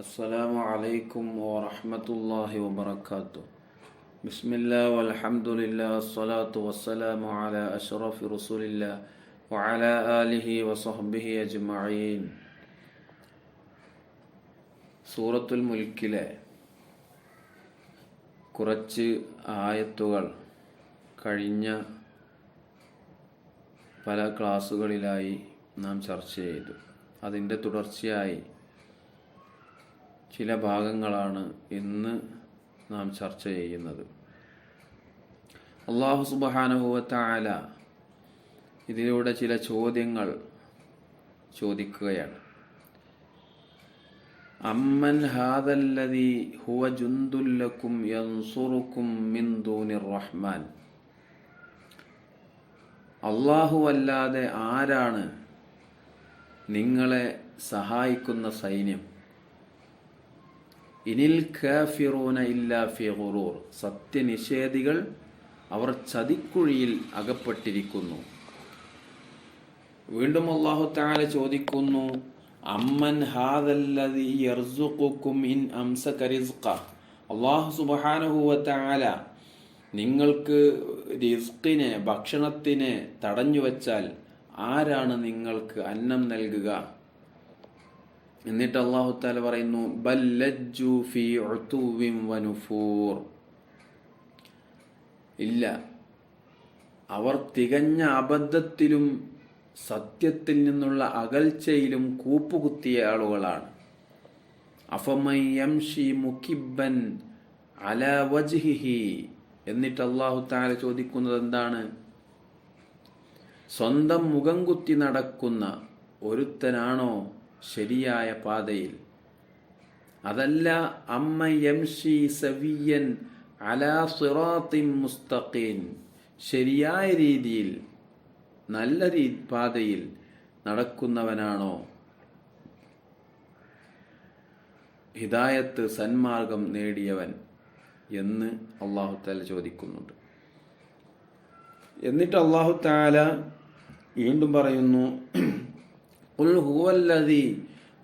السلام عليكم ورحمة الله وبركاته بسم الله والحمد لله والصلاة والسلام على أشرف رسول الله وعلى آله وصحبه أجمعين സൂറത്തുൽ മുൽക്കിലെ കുറച്ച് ആയത്തുകൾ കഴിഞ്ഞ പല ക്ലാസ്സുകളിലായി നാം ചർച്ച ചെയ്തു അതിൻ്റെ തുടർച്ചയായി ചില ഭാഗങ്ങളാണ് ഇന്ന് നാം ചർച്ച ചെയ്യുന്നത്. അള്ളാഹു സുബാനുഭവത്തായ ഇതിലൂടെ ചില ചോദ്യങ്ങൾ ചോദിക്കുകയാണ്. അമ്മൻ ഹാദല്ലതി ഹുവ ജുന്തുല്ലക്കും യൻസുറുക്കും മിൻ ദൂനിർ റഹ്മാൻ. അള്ളാഹു അല്ലാതെ ആരാണ് നിങ്ങളെ സഹായിക്കുന്ന സൈന്യം? ഇനിൽ കാഫിറൂന ഇല്ലാ ഫി ഖുറൂർ സത്യനിഷേധികൾ അവർ ചതിക്കുഴിയിൽ അകപ്പെട്ടിരിക്കുന്നു. വീണ്ടും അള്ളാഹു താല ചോദിക്കുന്നു അമ്മൻ ഹാദല്ലദി യർസുഖുക്കും ഇൻ അംസക റിസ്ഖ? അള്ളാഹു സുബ്ഹാനഹു തആല നിങ്ങൾക്ക് റിസ്ഖിനെ ഭക്ഷണത്തിനെ തടഞ്ഞു വച്ചാൽ ആരാണ് നിങ്ങൾക്ക് അന്നം നൽകുക? എന്നിട്ട് അള്ളാഹു താല പറയുന്നു ബല്ലജ്ജു ഫി വനുഫൂർ ഇല്ല. അവർ തികഞ്ഞ അബദ്ധത്തിലും സത്യത്തിൽ നിന്നുള്ള അകൽച്ചയിലും കൂപ്പുകുത്തിയ ആളുകളാണ്. അഫമയംഷി മുക്കിബൻ അല വജ്ഹിഹി. എന്നിട്ട് അള്ളാഹു താല ചോദിക്കുന്നത് എന്താണ്? സ്വന്തം മുഖം കുത്തി നടക്കുന്ന ഒരുത്തനാണോ ശരിയായ പാതയിൽ. അതല്ല അമ്മ ഷി സവിയൻ അലാ സിറാത്തിൻ മുസ്തഖീൻ ശരിയായ രീതിയിൽ നല്ല രീ പാതയിൽ നടക്കുന്നവനാണോ? ഹിദായത്ത് സന്മാർഗം നേടിയവൻ എന്ന് അള്ളാഹു താല ചോദിക്കുന്നുണ്ട്. എന്നിട്ട് അള്ളാഹു താല വീണ്ടും പറയുന്നു قل هو الذي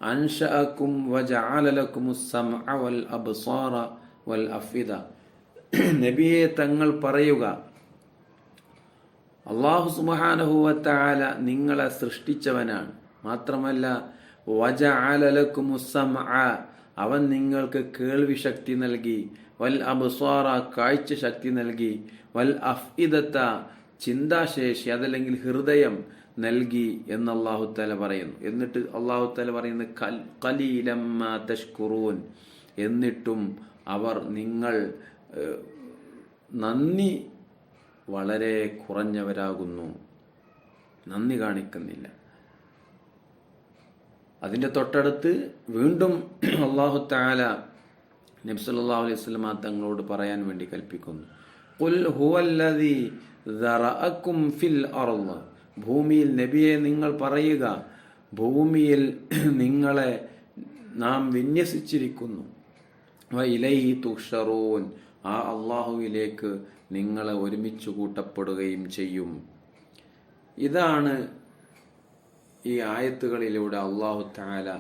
أنشأكم وجعل لكم السمع والأبصار والأفئدة നബിയെ തങ്ങൾ പറയുക അള്ളാഹു സുബാനഹുവത്താല നിങ്ങളെ സൃഷ്ടിച്ചവനാണ് മാത്രമല്ല വജ ആലലക്കും അവൻ നിങ്ങൾക്ക് കേൾവി ശക്തി നൽകി വൽ അബ്സ്വാറ കാഴ്ച ശക്തി നൽകി വൽ അഫ്ഇദത്ത ചിന്താശേഷി അതല്ലെങ്കിൽ ഹൃദയം നൽകി എന്ന് അള്ളാഹുത്താല പറയുന്നു. എന്നിട്ട് അള്ളാഹുത്താല പറയുന്നത് കലീലമ്മ തഷ്കുറൂൻ. എന്നിട്ടും അവർ നിങ്ങൾ നന്ദി വളരെ കുറഞ്ഞവരാകുന്നു. നന്ദി കാണിക്കുന്നില്ല. അതിന്റെ തൊട്ടടുത്ത് വീണ്ടും അള്ളാഹു താല നബ്സല്ലാ അലൈഹി സ്വലമ തങ്ങളോട് പറയാൻ വേണ്ടി കൽപ്പിക്കുന്നു. ഭൂമിയിൽ നബിയെ നിങ്ങൾ പറയുക ഭൂമിയിൽ നിങ്ങളെ നാം വിന്യസിച്ചിരിക്കുന്നു. ഇലൈ തുഷറൂൻ. ആ അള്ളാഹുവിലേക്ക് നിങ്ങളെ ഒരുമിച്ച് കൂട്ടപ്പെടുകയും ചെയ്യും. ഇതാണ് ഈ ആയത്തുകളിലൂടെ അള്ളാഹു താല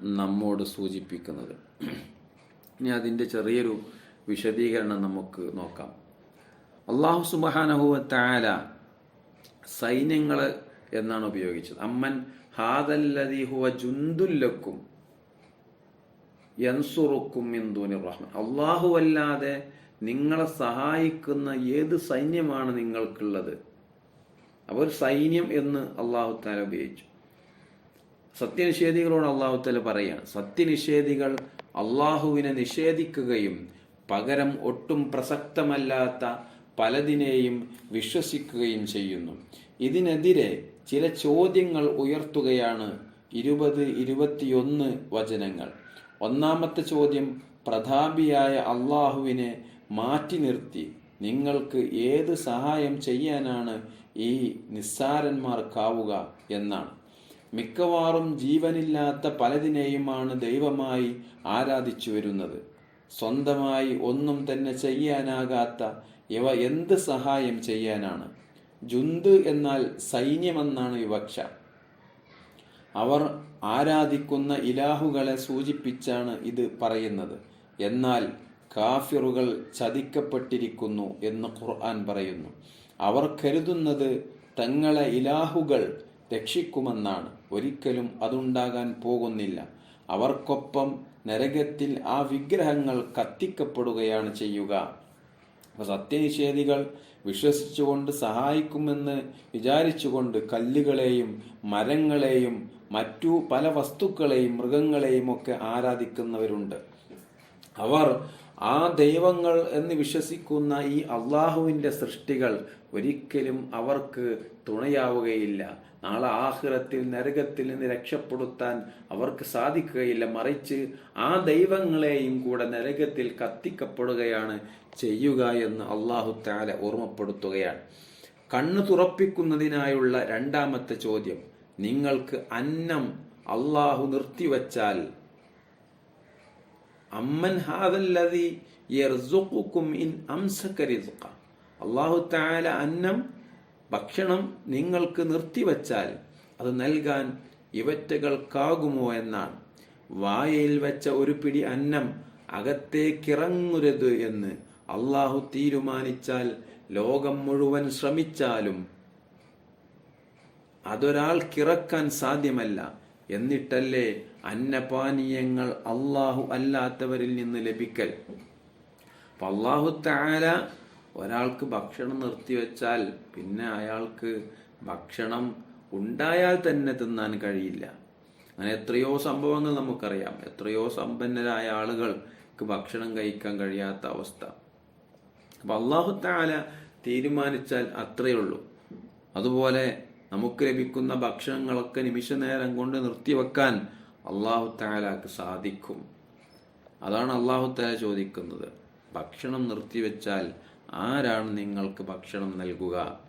നമ്മോട് സൂചിപ്പിക്കുന്നത്. ഇനി അതിന്റെ ചെറിയൊരു വിശദീകരണം നമുക്ക് നോക്കാം. അള്ളാഹു സുബാനഹുവ താല സൈന്യങ്ങൾ എന്നാണ് ഉപയോഗിച്ചത്. അമ്മൻ ഹാദല്ലതി ഹുവ ജുന്തുല്ലക്കും യൻസുറുക്കും ഇന്ദൂനി റഹ്മാൻ അള്ളാഹു അല്ലാതെ നിങ്ങളെ സഹായിക്കുന്ന ഏത് സൈന്യമാണ് നിങ്ങൾക്കുള്ളത്? അവർ സൈന്യം എന്ന് അള്ളാഹു താല ഉപയോഗിച്ചു. സത്യനിഷേധികളോട് അള്ളാഹു താല പറയുകയാണ് സത്യനിഷേധികൾ അള്ളാഹുവിനെ നിഷേധിക്കുകയും പകരം ഒട്ടും പ്രസക്തമല്ലാത്ത പലതിനെയും വിശ്വസിക്കുകയും ചെയ്യുന്നു. ഇതിനെതിരെ ചില ചോദ്യങ്ങൾ ഉയർത്തുകയാണ് ഇരുപത് ഇരുപത്തിയൊന്ന് വചനങ്ങൾ. ഒന്നാമത്തെ ചോദ്യം പ്രതാപിയായ അള്ളാഹുവിനെ മാറ്റി നിർത്തി. നിങ്ങൾക്ക് ഏത് സഹായം ചെയ്യാനാണ് ഈ നിസ്സാരന്മാർക്കാവുക എന്നാണ്. മിക്കവാറും ജീവനില്ലാത്ത പലതിനെയുമാണ് ദൈവമായി ആരാധിച്ചു വരുന്നത്. സ്വന്തമായി ഒന്നും തന്നെ ചെയ്യാനാകാത്ത ഇവ എന്ത് സഹായം ചെയ്യാനാണ്? ജുന്ത് എന്നാൽ സൈന്യമെന്നാണ് വിവക്ഷ. അവർ ആരാധിക്കുന്ന ഇലാഹുകളെ സൂചിപ്പിച്ചാണ് ഇത് പറയുന്നത്. എന്നാൽ കാഫിറുകൾ ചതിക്കപ്പെട്ടിരിക്കുന്നു എന്ന് ഖുർആൻ പറയുന്നു. അവർ കരുതുന്നത് തങ്ങളെ ഇലാഹുകൾ രക്ഷിക്കുമെന്നാണ്. ഒരിക്കലും അതുണ്ടാകാൻ പോകുന്നില്ല. അവർക്കൊപ്പം നരകത്തിൽ ആ വിഗ്രഹങ്ങൾ കത്തിക്കപ്പെടുകയാണ് ചെയ്യുക. അപ്പൊ സത്യനിഷേധികൾ വിശ്വസിച്ചുകൊണ്ട് സഹായിക്കുമെന്ന് വിചാരിച്ചുകൊണ്ട് കല്ലുകളെയും മരങ്ങളെയും മറ്റു പല വസ്തുക്കളെയും മൃഗങ്ങളെയും ഒക്കെ ആരാധിക്കുന്നവരുണ്ട്. അവർ ആ ദൈവങ്ങൾ എന്ന് വിശ്വസിക്കുന്ന ഈ അള്ളാഹുവിന്റെ സൃഷ്ടികൾ ഒരിക്കലും അവർക്ക് തുണയാവുകയില്ല. നാളെ ആഹ്റത്തിൽ നരകത്തിൽ നിന്ന് രക്ഷപ്പെടുത്താൻ അവർക്ക് സാധിക്കുകയില്ല. മറിച്ച് ആ ദൈവങ്ങളെയും കൂടെ നരകത്തിൽ കത്തിക്കപ്പെടുകയാണ് ചെയ്യുക എന്ന് അള്ളാഹു താല ഓർമ്മപ്പെടുത്തുകയാണ്. കണ്ണു തുറപ്പിക്കുന്നതിനായുള്ള രണ്ടാമത്തെ ചോദ്യം നിങ്ങൾക്ക് അന്നം അള്ളാഹു നിർത്തിവച്ചാൽ അമ്മൻ യർസുഖുക്കും ഇൻ അംസക അല്ലാഹു തആല അന്നം ഭക്ഷണം നിങ്ങൾക്ക് നിർത്തിവച്ചാൽ അത് നൽകാൻ ഇവറ്റകൾക്കാകുമോ എന്നാണ്. വായയിൽ വെച്ച ഒരു പിടി അന്നം അകത്തേക്കിറങ്ങരുത് എന്ന് അള്ളാഹു തീരുമാനിച്ചാൽ ലോകം മുഴുവൻ ശ്രമിച്ചാലും അതൊരാൾക്കിറക്കാൻ സാധ്യമല്ല. എന്നിട്ടല്ലേ അന്നപാനീയങ്ങൾ അള്ളാഹു അല്ലാത്തവരിൽ നിന്ന് ലഭിക്കൽ. അപ്പൊ അള്ളാഹു താര ഒരാൾക്ക് ഭക്ഷണം നിർത്തിവെച്ചാൽ പിന്നെ അയാൾക്ക് ഭക്ഷണം ഉണ്ടായാൽ തന്നെ തിന്നാൻ കഴിയില്ല. അങ്ങനെ എത്രയോ സംഭവങ്ങൾ നമുക്കറിയാം. എത്രയോ സമ്പന്നരായ ആളുകൾക്ക് ഭക്ഷണം കഴിക്കാൻ കഴിയാത്ത അവസ്ഥ. അപ്പൊ അള്ളാഹു താല തീരുമാനിച്ചാൽ അത്രയേ ഉള്ളൂ. അതുപോലെ നമുക്ക് ലഭിക്കുന്ന ഭക്ഷണങ്ങളൊക്കെ നിമിഷ നേരം കൊണ്ട് നിർത്തിവെക്കാൻ അള്ളാഹു താലാക്ക് സാധിക്കും. അതാണ് അള്ളാഹു താല ചോദിക്കുന്നത്. ഭക്ഷണം നിർത്തിവെച്ചാൽ ആരാണ് നിങ്ങൾക്ക് ഭക്ഷണം നൽകുക?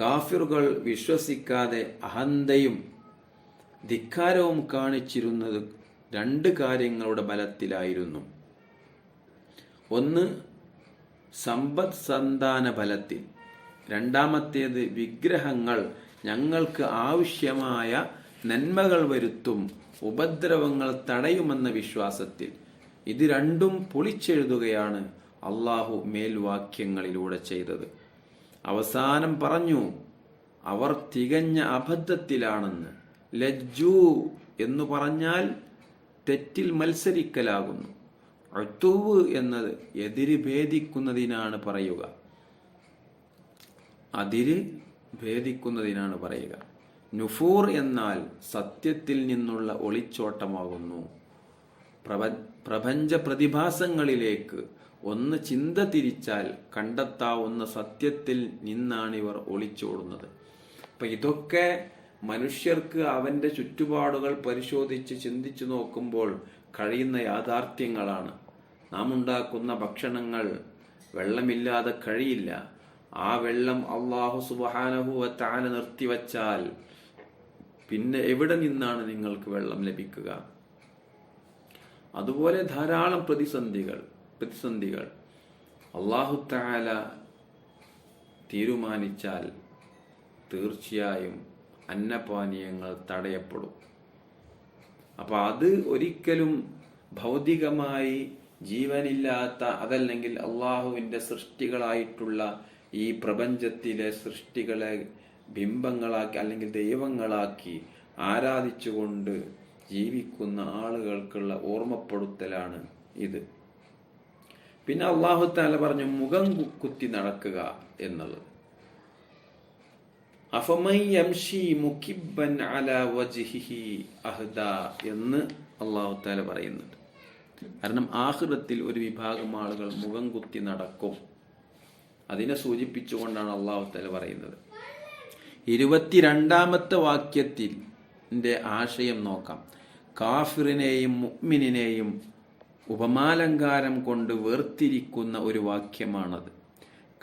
കാഫിറുകൾ വിശ്വസിക്കാതെ അഹന്തയും ധിക്കാരവും കാണിച്ചിരുന്നത് രണ്ട് കാര്യങ്ങളുടെ ബലത്തിലായിരുന്നു. ഒന്ന് സമ്പദ് സന്താന ബലത്തിൽ. രണ്ടാമത്തേത് വിഗ്രഹങ്ങൾ ഞങ്ങൾക്ക് ആവശ്യമായ നന്മകൾ വരുത്തും ഉപദ്രവങ്ങൾ തടയുമെന്ന വിശ്വാസത്തിൽ. ഇത് രണ്ടും പൊളിച്ചെഴുതുകയാണ് അള്ളാഹു മേൽവാക്യങ്ങളിലൂടെ ചെയ്തത്. അവസാനം പറഞ്ഞു അവർ തികഞ്ഞ അബദ്ധത്തിലാണെന്ന്. ലജ്ജു എന്ന് പറഞ്ഞാൽ തെറ്റിൽ മത്സരിക്കലാകുന്നു. അത്തുവ് എന്നത് എതിര് ഭേദിക്കുന്നതിനാണ് പറയുക. അതിര് ഭേദിക്കുന്നതിനാണ് പറയുക. നുഫൂർ എന്നാൽ സത്യത്തിൽ നിന്നുള്ള ഒളിച്ചോട്ടമാകുന്നു. പ്രപ പ്രപഞ്ച പ്രതിഭാസങ്ങളിലേക്ക് ഒന്ന് ചിന്ത തിരിച്ചാൽ കണ്ടെത്താവുന്ന സത്യത്തിൽ നിന്നാണ് ഇവർ ഒളിച്ചോടുന്നത്. അപ്പൊ ഇതൊക്കെ മനുഷ്യർക്ക് അവന്റെ ചുറ്റുപാടുകൾ പരിശോധിച്ച് ചിന്തിച്ചു നോക്കുമ്പോൾ കഴിയുന്ന യാഥാർത്ഥ്യങ്ങളാണ്. നാം ഉണ്ടാക്കുന്ന ഭക്ഷണങ്ങൾ വെള്ളമില്ലാതെ കഴിയില്ല. ആ വെള്ളം അള്ളാഹു സുബാനഹുവ താന നിർത്തിവച്ചാൽ പിന്നെ എവിടെ നിന്നാണ് നിങ്ങൾക്ക് വെള്ളം ലഭിക്കുക? അതുപോലെ ധാരാളം പ്രതിസന്ധികൾ പ്രതിസന്ധികൾ. അള്ളാഹു താല തീരുമാനിച്ചാൽ തീർച്ചയായും അന്നപാനീയങ്ങൾ തടയപ്പെടും. അപ്പൊ അത് ഒരിക്കലും ഭൗതികമായി ജീവനില്ലാത്ത അതല്ലെങ്കിൽ അള്ളാഹുവിന്റെ സൃഷ്ടികളായിട്ടുള്ള ഈ പ്രപഞ്ചത്തിലെ സൃഷ്ടികളെ ബിംബങ്ങളാക്കി അല്ലെങ്കിൽ ദൈവങ്ങളാക്കി ആരാധിച്ചുകൊണ്ട് ജീവിക്കുന്ന ആളുകൾക്കുള്ള ഓർമ്മപ്പെടുത്തലാണ് ഇത്. പിന്നെ അള്ളാഹു താല പറഞ്ഞു മുഖം കുത്തി നടക്കുക എന്നുള്ളത് എന്ന് അള്ളാഹു താല പറയുന്നുണ്ട്. കാരണം ആഹൃതത്തിൽ ഒരു വിഭാഗം ആളുകൾ മുഖം കുത്തി നടക്കും. അതിനെ സൂചിപ്പിച്ചുകൊണ്ടാണ് അള്ളാഹു താല പറയുന്നത്. ഇരുപത്തിരണ്ടാമത്തെ വാക്യത്തിൽ ആശയം നോക്കാം. കാഫിറിനെയും മുഗ്മിനെയും ഉപമാലങ്കാരം കൊണ്ട് വേർതിരിക്കുന്ന ഒരു വാക്യമാണത്.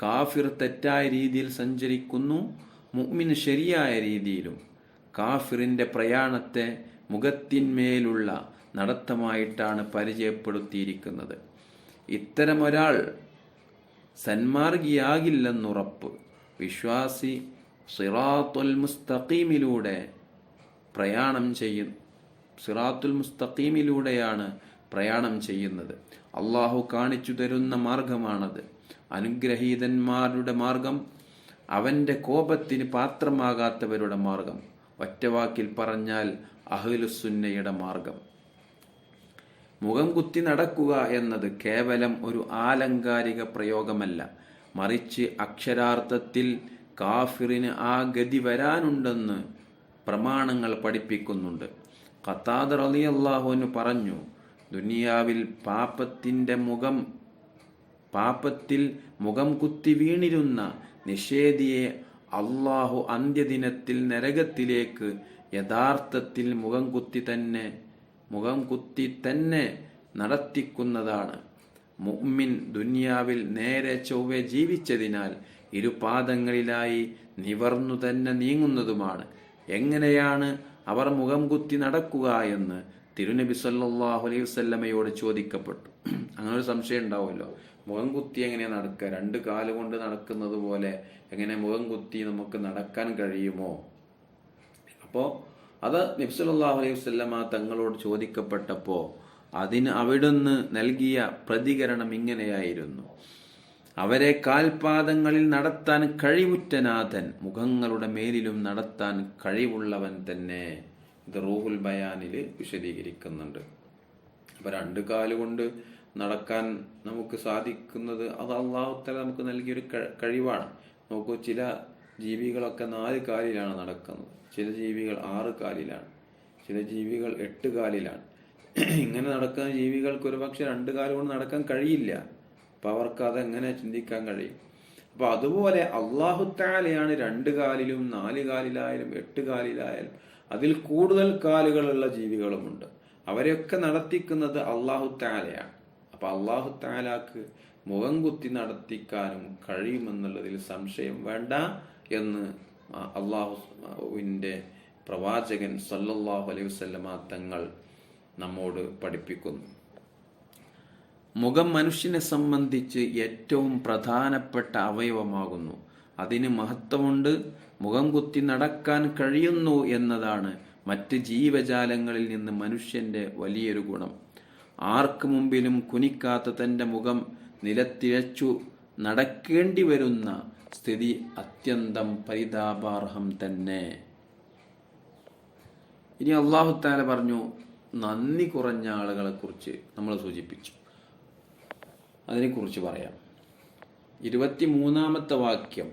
കാഫിർ തെറ്റായ രീതിയിൽ സഞ്ചരിക്കുന്നു മുഅ്മിൻ ശരിയായ രീതിയിലും. കാഫിറിന്റെ പ്രയാണത്തെ മുഖത്തിന്മേലുള്ള നടത്തമായിട്ടാണ് പരിചയപ്പെടുത്തിയിരിക്കുന്നത്. ഇത്തരമൊരാൾ സന്മാർഗിയാകില്ലെന്നുറപ്പ് വിശ്വാസി സിറാത്തുൽ മുസ്തഖീമിലൂടെ പ്രയാണം ചെയ്യും സിറാത്തുൽ മുസ്തഖീമിലൂടെയാണ് പ്രയാണം ചെയ്യുന്നത്. അള്ളാഹു കാണിച്ചു തരുന്ന മാർഗമാണത്. അനുഗ്രഹീതന്മാരുടെ മാർഗം അവന്റെ കോപത്തിന് പാത്രമാകാത്തവരുടെ മാർഗം. ഒറ്റവാക്കിൽ പറഞ്ഞാൽ അഹ്ലുസുന്നയുടെ മാർഗം. മുഖം കുത്തി നടക്കുക എന്നത് കേവലം ഒരു ആലങ്കാരിക പ്രയോഗമല്ല. മറിച്ച് അക്ഷരാർത്ഥത്തിൽ കാഫിറിന് ആ ഗതി വരാനുണ്ടെന്ന് പ്രമാണങ്ങൾ പഠിപ്പിക്കുന്നുണ്ട്. ഖത്താദർ അലി അള്ളാഹുവിന് പറഞ്ഞു ദുനിയാവിൽ പാപത്തിന്റെ മുഖം പാപത്തിൽ മുഖം കുത്തി വീണിരുന്ന നിഷേധിയെ അള്ളാഹു അന്ത്യദിനത്തിൽ നരകത്തിലേക്ക് യഥാർത്ഥത്തിൽ മുഖം കുത്തി തന്നെ മുഖം കുത്തി തന്നെ നടത്തിക്കുന്നതാണ്. മുഅ്മിൻ ദുനിയാവിൽ നേരെ ചൊവ്വെ ജീവിച്ചതിനാൽ ഇരുപാദങ്ങളിലായി നിവർന്നു തന്നെ നീങ്ങുന്നതുമാണ്. എങ്ങനെയാണ് അവർ മുഖം കുത്തി നടക്കുക എന്ന് തിരുനബി സല്ലാഹു അലൈഹി വസല്ലമയോട് ചോദിക്കപ്പെട്ടു. അങ്ങനെ ഒരു സംശയം ഉണ്ടാവുമല്ലോ. മുഖം കുത്തി എങ്ങനെയാ നടക്കുക? രണ്ട് കാൽ കൊണ്ട് നടക്കുന്നത് പോലെ എങ്ങനെ മുഖം കുത്തി നമുക്ക് നടക്കാൻ കഴിയുമോ? അപ്പോൾ അത് നബ്സല്ലാഹു അലൈഹി വസല്ലമ തങ്ങളോട് ചോദിക്കപ്പെട്ടപ്പോൾ അതിന് അവിടുന്ന് നൽകിയ പ്രതികരണം ഇങ്ങനെയായിരുന്നു. അവരെ കാൽപാദങ്ങളിൽ നടത്താൻ കഴിവുറ്റനാഥൻ മുഖങ്ങളുടെ മേലിലും നടത്താൻ കഴിവുള്ളവൻ തന്നെ ഇത് റൂഹുൽ ബയാനിൽ വിശദീകരിക്കുന്നുണ്ട്. അപ്പൊ രണ്ട് കാലുകൊണ്ട് നടക്കാൻ നമുക്ക് സാധിക്കുന്നത് അത് അള്ളാഹുത്തല നമുക്ക് നൽകിയൊരു കഴിവാണ്. നോക്കൂ ചില ജീവികളൊക്കെ നാല് കാലിലാണ് നടക്കുന്നത്. ചില ജീവികൾ ആറ് കാലിലാണ്. ചില ജീവികൾ എട്ട് കാലിലാണ്. ഇങ്ങനെ നടക്കുന്ന ജീവികൾക്ക് ഒരു പക്ഷെ രണ്ട് കാലുകൊണ്ട് നടക്കാൻ കഴിയില്ല. അപ്പൊ അവർക്ക് അതെങ്ങനെ ചിന്തിക്കാൻ കഴിയും? അപ്പൊ അതുപോലെ അള്ളാഹുത്താലയാണ് രണ്ട് കാലിലും നാല് കാലിലായാലും എട്ട് കാലിലായാലും അതിൽ കൂടുതൽ കാലുകളുള്ള ജീവികളുമുണ്ട്. അവരെയൊക്കെ നടത്തിക്കുന്നത് അള്ളാഹുത്താലയാണ് അപ്പൊ അള്ളാഹുത്താലാക്ക് മുഖം കുത്തി നടത്തിക്കാനും കഴിയുമെന്നുള്ളതിൽ സംശയം വേണ്ട എന്ന് അള്ളാഹുവിന്റെ പ്രവാചകൻ സല്ലല്ലാഹു അലൈഹി വസല്ലമ തങ്ങൾ നമ്മോട് പഠിപ്പിക്കുന്നു. മുഖം മനുഷ്യനെ സംബന്ധിച്ച് ഏറ്റവും പ്രധാനപ്പെട്ട അവയവമാകുന്നു. അതിന് മഹത്വമുണ്ട്. മുഖം കുത്തി നടക്കാൻ കഴിയുന്നു എന്നതാണ് മറ്റ് ജീവജാലങ്ങളിൽ നിന്ന് മനുഷ്യന്റെ വലിയൊരു ഗുണം. ആർക്ക് മുമ്പിലും കുനിക്കാത്ത തന്റെ മുഖം നിലത്തിഴച്ചു നടക്കേണ്ടി വരുന്ന സ്ഥിതി അത്യന്തം പരിതാപാർഹം തന്നെ. ഇനി അള്ളാഹുത്താല പറഞ്ഞു നന്ദി കുറഞ്ഞ ആളുകളെ കുറിച്ച് നമ്മൾ സൂചിപ്പിച്ചു. അതിനെക്കുറിച്ച് പറയാം ഇരുപത്തി മൂന്നാമത്തെ വാക്യം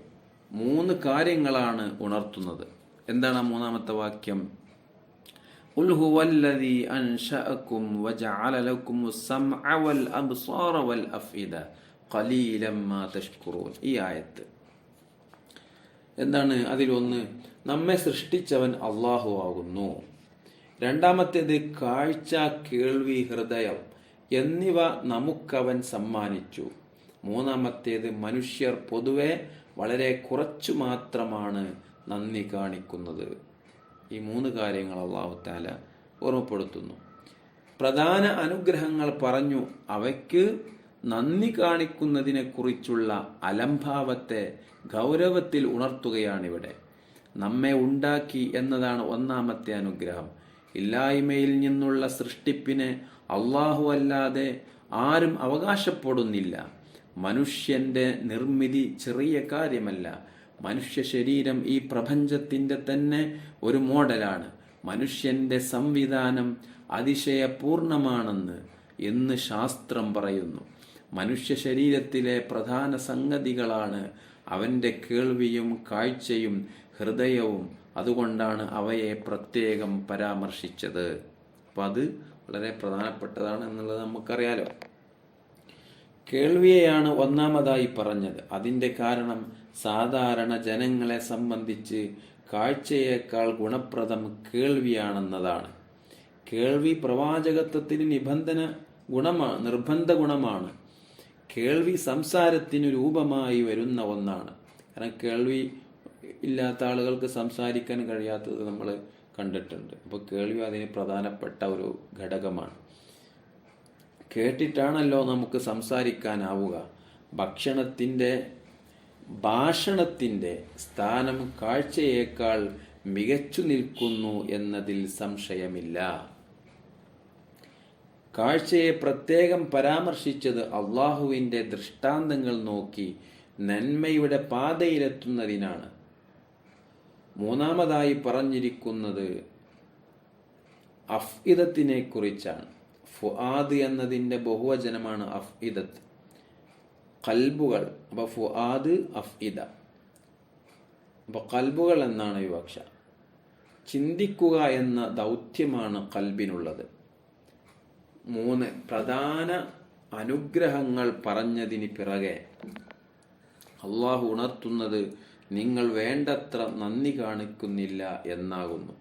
മൂന്ന് കാര്യങ്ങളാണ് ഉണർത്തുന്നത് എന്താണ് ആ മൂന്നാമത്തെ വാക്യം قل هو الذي أنشأكم وجعل لكم السمع والأبصار والأفئدة قليلا ما تشكرون ഈ ആയത്ത് എന്താണ് അതിലൊന്ന് നമ്മെ സൃഷ്ടിച്ചവൻ അള്ളാഹു ആകുന്നു രണ്ടാമത്തേത് കാഴ്ച കേൾവി ഹൃദയം എന്നിവ നമുക്കവൻ സമ്മാനിച്ചു. മൂന്നാമത്തേത് മനുഷ്യർ പൊതുവെ വളരെ കുറച്ചു മാത്രമാണ് നന്ദി കാണിക്കുന്നത്. ഈ മൂന്ന് കാര്യങ്ങൾ അള്ളാഹുത്താല ഓർമ്മപ്പെടുത്തുന്നു. പ്രധാന അനുഗ്രഹങ്ങൾ പറഞ്ഞു അവയ്ക്ക് നന്ദി കാണിക്കുന്നതിനെ കുറിച്ചുള്ള അലംഭാവത്തെ ഗൗരവത്തിൽ ഉണർത്തുകയാണിവിടെ. നമ്മെ ഉണ്ടാക്കി എന്നതാണ് ഒന്നാമത്തെ അനുഗ്രഹം. ഇല്ലായ്മയിൽ നിന്നുള്ള സൃഷ്ടിപ്പിന് അള്ളാഹു അല്ലാതെ ആരും അവകാശപ്പെടുന്നില്ല. മനുഷ്യന്റെ നിർമ്മിതി ചെറിയ കാര്യമല്ല. മനുഷ്യ ശരീരം ഈ പ്രപഞ്ചത്തിന്റെ തന്നെ ഒരു മോഡലാണ്. മനുഷ്യന്റെ സംവിധാനം അതിശയപൂർണമാണെന്ന് എന്ന് ശാസ്ത്രം പറയുന്നു. മനുഷ്യ ശരീരത്തിലെ പ്രധാന സംഗതികളാണ് അവന്റെ കേൾവിയും കാഴ്ചയും ഹൃദയവും അതുകൊണ്ടാണ് അവയെ പ്രത്യേകം പരാമർശിച്ചത്. അപ്പം അത് വളരെ പ്രധാനപ്പെട്ടതാണ് എന്നുള്ളത് നമുക്കറിയാലോ. കേൾവിയെയാണ് ഒന്നാമതായി പറഞ്ഞത്. അതിന്റെ കാരണം സാധാരണ ജനങ്ങളെ സംബന്ധിച്ച് കാഴ്ചയേക്കാൾ ഗുണപ്രദം കേൾവിയാണെന്നതാണ്. കേൾവി പ്രവാചകത്വത്തിന് നിബന്ധന ഗുണമാണ് നിർബന്ധ ഗുണമാണ്. കേൾവി സംസാരത്തിന് രൂപമായി വരുന്ന ഒന്നാണ്. കാരണം കേൾവി ഇല്ലാത്ത ആളുകൾക്ക് സംസാരിക്കാൻ കഴിയാത്തത് നമ്മൾ കണ്ടിട്ടുണ്ട്. അപ്പോൾ കേൾവി അതിന് പ്രധാനപ്പെട്ട ഒരു ഘടകമാണ്. കേട്ടിട്ടാണല്ലോ നമുക്ക് സംസാരിക്കാനാവുക. ഭക്ഷണത്തിന്റെ ഭാഷണത്തിന്റെ സ്ഥാനം കാഴ്ചയേക്കാൾ മികച്ചു നിൽക്കുന്നു എന്നതിൽ സംശയമില്ല. കാഴ്ചയെ പ്രത്യേകം പരാമർശിച്ചത് അള്ളാഹുവിന്റെ ദൃഷ്ടാന്തങ്ങൾ നോക്കി നന്മയുടെ പാതയിലെത്തുന്നതിനാണ്. മൂന്നാമതായി പറഞ്ഞിരിക്കുന്നത് അഫ്ഇദത്തിനെ കുറിച്ചാണ് ഫുആദ് എന്നതിന്റെ ബഹുവചനമാണ് അഫ്ഇദത്ത്. കൽബുകൾ അപ്പോൾ ഫുആദ് അഫ്ഇദ. അപ്പോൾ കൽബുകൾ എന്നാണ് വിവക്ഷ ചിന്തിക്കുക എന്ന ദൗത്യമാണ് കൽബിനുള്ളത്. മൂന്ന് പ്രധാന അനുഗ്രഹങ്ങൾ പറഞ്ഞതിന് പിറകെ അള്ളാഹു ഉണർത്തുന്നത് നിങ്ങൾ വേണ്ടത്ര നന്ദി കാണിക്കുന്നില്ല എന്നാകുന്നു.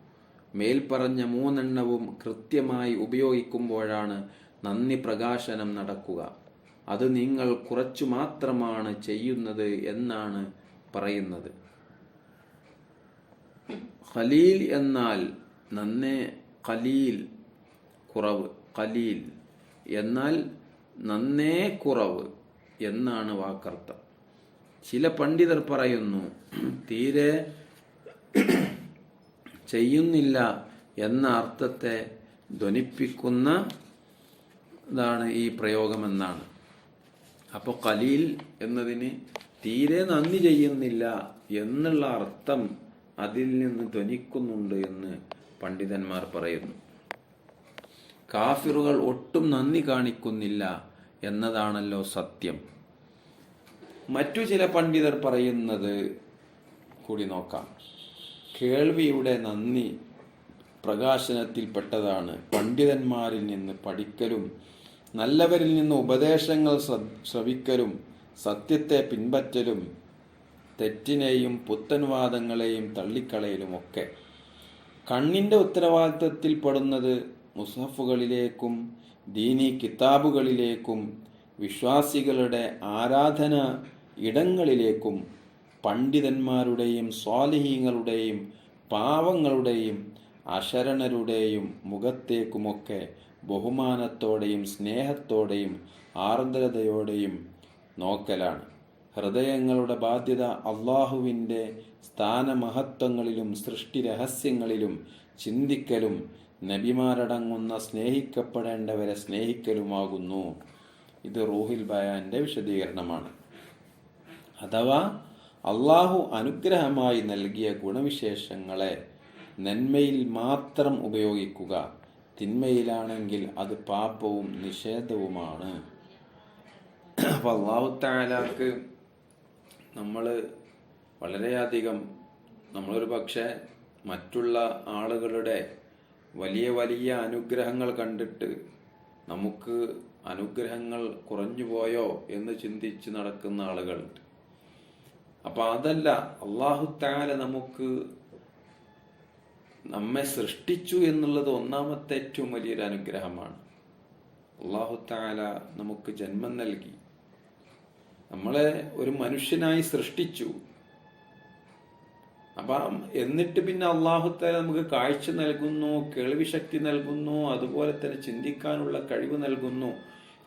മേൽപ്പറഞ്ഞ മൂന്നെണ്ണവും കൃത്യമായി ഉപയോഗിക്കുമ്പോഴാണ് നന്ദി പ്രകാശനം നടക്കുക. അത് നിങ്ങൾ കുറച്ചു മാത്രമാണ് ചെയ്യുന്നത് എന്നാണ് പറയുന്നത്. ഖലീൽ എന്നാൽ നന്നേ ഖലീൽ കുറവ്. ഖലീൽ എന്നാൽ നന്നേ കുറവ് എന്നാണ് വാക്കർത്ഥം. ചില പണ്ഡിതർ പറയുന്നു തീരെ ചെയ്യുന്നില്ല എന്ന അർത്ഥത്തെ ധ്വനിപ്പിക്കുന്ന ഇതാണ് ഈ പ്രയോഗമെന്നാണ് അപ്പോൾ കലീൽ എന്നതിന് തീരെ നന്ദി ചെയ്യുന്നില്ല എന്നുള്ള അർത്ഥം അതിൽ നിന്ന് ധ്വനിക്കുന്നുണ്ട് എന്ന് പണ്ഡിതന്മാർ പറയുന്നു. കാഫിറുകൾ ഒട്ടും നന്ദി കാണിക്കുന്നില്ല എന്നതാണല്ലോ സത്യം. മറ്റു ചില പണ്ഡിതർ പറയുന്നത് കൂടി നോക്കാം. കേൾവിയുടെ നന്ദി. പ്രകാശനത്തിൽ പെട്ടതാണ് പണ്ഡിതന്മാരിൽ നിന്ന് പഠിക്കലും നല്ലവരിൽ നിന്ന് ഉപദേശങ്ങൾ ശ്രവിക്കലും സത്യത്തെ പിൻപറ്റലും തെറ്റിനെയും പുത്തൻവാദങ്ങളെയും തള്ളിക്കളയലുമൊക്കെ കണ്ണിന്റെ ഉത്തരവാദിത്തത്തിൽപ്പെടുന്നത് മുസഫുകളിലേക്കും ദീനി കിതാബുകളിലേക്കും വിശ്വാസികളുടെ ആരാധന ഇടങ്ങളിലേക്കും പണ്ഡിതന്മാരുടെയും സ്വാലിഹീങ്ങളുടെയും പാവങ്ങളുടെയും അശരണരുടെയും മുഖത്തേക്കുമൊക്കെ ബഹുമാനത്തോടെയും സ്നേഹത്തോടെയും ആർദ്രതയോടെയും നോക്കലാണ്. ഹൃദയങ്ങളുടെ ബാധ്യത അള്ളാഹുവിന്റെ സ്ഥാനമഹത്വങ്ങളിലും സൃഷ്ടി രഹസ്യങ്ങളിലും ചിന്തിക്കലും നബിമാരടങ്ങുന്ന സ്നേഹിക്കപ്പെടേണ്ടവരെ സ്നേഹിക്കലുമാകുന്നു. ഇത് റൂഹിൽ ബയാന്റെ വിശദീകരണമാണ്. അഥവാ അള്ളാഹു അനുഗ്രഹമായി നൽകിയ ഗുണവിശേഷങ്ങളെ നന്മയിൽ മാത്രം ഉപയോഗിക്കുക. തിന്മയിലാണെങ്കിൽ അത് പാപവും നിഷേധവുമാണ്. അപ്പോൾ അള്ളാഹു താലാക്ക് നമ്മൾ വളരെയധികം നമ്മളൊരു പക്ഷേ മറ്റുള്ള ആളുകളുടെ വലിയ വലിയ അനുഗ്രഹങ്ങൾ കണ്ടിട്ട് നമുക്ക് അനുഗ്രഹങ്ങൾ കുറഞ്ഞു പോയോ എന്ന് ചിന്തിച്ച് നടക്കുന്ന ആളുകളുണ്ട്. അപ്പൊ അതല്ല അള്ളാഹു താല നമുക്ക് നമ്മെ സൃഷ്ടിച്ചു എന്നുള്ളത് ഒന്നാമത്തെ ഏറ്റവും വലിയൊരു അനുഗ്രഹമാണ്. അള്ളാഹു താല നമുക്ക് ജന്മം നൽകി. നമ്മളെ ഒരു മനുഷ്യനായി സൃഷ്ടിച്ചു. അപ്പം എന്നിട്ട് പിന്നെ അള്ളാഹുത്താല നമുക്ക് കാഴ്ച നൽകുന്നു കേൾവി ശക്തി നൽകുന്നു അതുപോലെ തന്നെ ചിന്തിക്കാനുള്ള കഴിവ് നൽകുന്നു.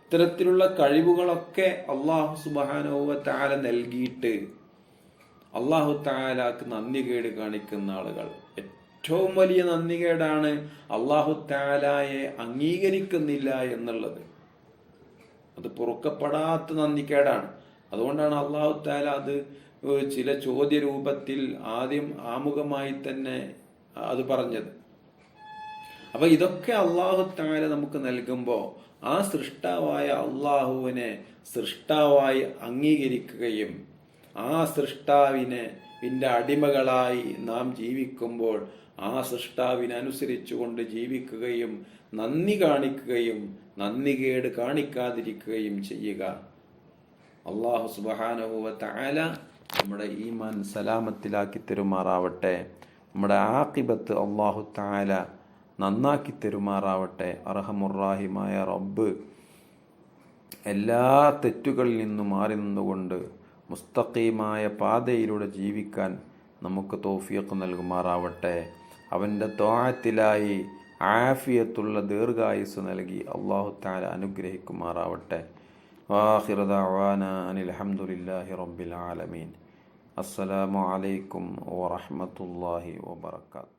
ഇത്തരത്തിലുള്ള കഴിവുകളൊക്കെ അള്ളാഹു സുബാനോവ താല നൽകിയിട്ട് അള്ളാഹു താലാക്ക് നന്ദി കേട് കാണിക്കുന്ന ആളുകൾ. ഏറ്റവും വലിയ നന്ദി കേടാണ് അള്ളാഹു താലായെ അംഗീകരിക്കുന്നില്ല എന്നുള്ളത്. അത് പൊറുക്കപ്പെടാത്ത നന്ദിക്കേടാണ് അതുകൊണ്ടാണ് അള്ളാഹു താല അത് ചില ചോദ്യ രൂപത്തിൽ ആദ്യം ആമുഖമായി തന്നെ അത് പറഞ്ഞത്. അപ്പൊ ഇതൊക്കെ അള്ളാഹു താല നമുക്ക് നൽകുമ്പോൾ ആ സൃഷ്ടാവായ അള്ളാഹുവിനെ സൃഷ്ടാവായി അംഗീകരിക്കുകയും ആ സൃഷ്ടാവിനെ ഇന്റെ അടിമകളായി നാം ജീവിക്കുമ്പോൾ ആ സൃഷ്ടാവിനനുസരിച്ചുകൊണ്ട് ജീവിക്കുകയും നന്ദി കാണിക്കുകയും നന്ദികേട് കാണിക്കാതിരിക്കുകയും ചെയ്യുക. അള്ളാഹു സുബാനുഭവ താല നമ്മുടെ ഈമാൻ സലാമത്തിലാക്കി തെരുമാറാവട്ടെ. നമ്മുടെ ആക്കിബത്ത് അള്ളാഹു താല നന്നാക്കി തെരുമാറാവട്ടെ. അർഹമുറാഹിമായ റബ്ബ് എല്ലാ തെറ്റുകളിൽ നിന്നും മാറി നിന്നുകൊണ്ട് മുസ്തഖീമായ പാതയിലൂടെ ജീവിക്കാൻ നമുക്ക് തോഫിയൊക്കെ നൽകുമാറാവട്ടെ. അവന്റെ തോഴത്തിലായി ആഫിയത്തുള്ള ദീർഘായുസ് നൽകി അള്ളാഹു താല അനുഗ്രഹിക്കുമാറാവട്ടെ. വാഹിറദാന അനിൽ അഹമ്മദില്ലാഹി റബ്ബിൽ ആലമീൻ. അസ്സലാമു അലൈക്കും വറഹ്മത്തുള്ളാഹി വബറകാതുഹു.